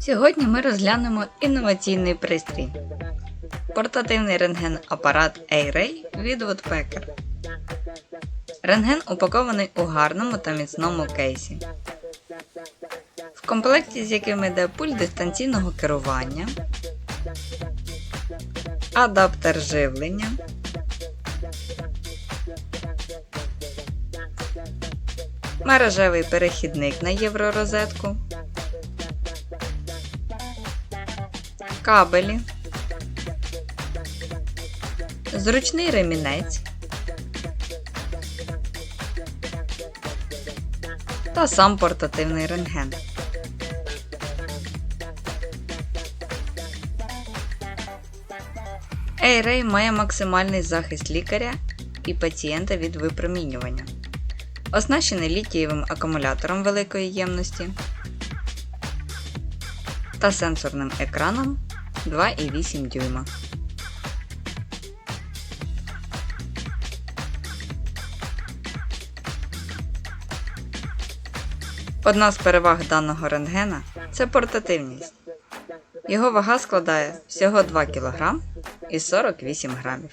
Сьогодні ми розглянемо інноваційний пристрій. Портативний рентген-апарат A-Ray від Woodpecker. Рентген упакований у гарному та міцному кейсі. В комплекті з яким йде пульт дистанційного керування, адаптер живлення, мережевий перехідник на євророзетку, кабелі, зручний ремінець та сам портативний рентген. A-Ray має максимальний захист лікаря і пацієнта від випромінювання. Оснащений літієвим акумулятором великої ємності та сенсорним екраном 2,8 дюйма. Одна з переваг даного рентгена це портативність. Його вага складає всього 2 кг і 48 грамів.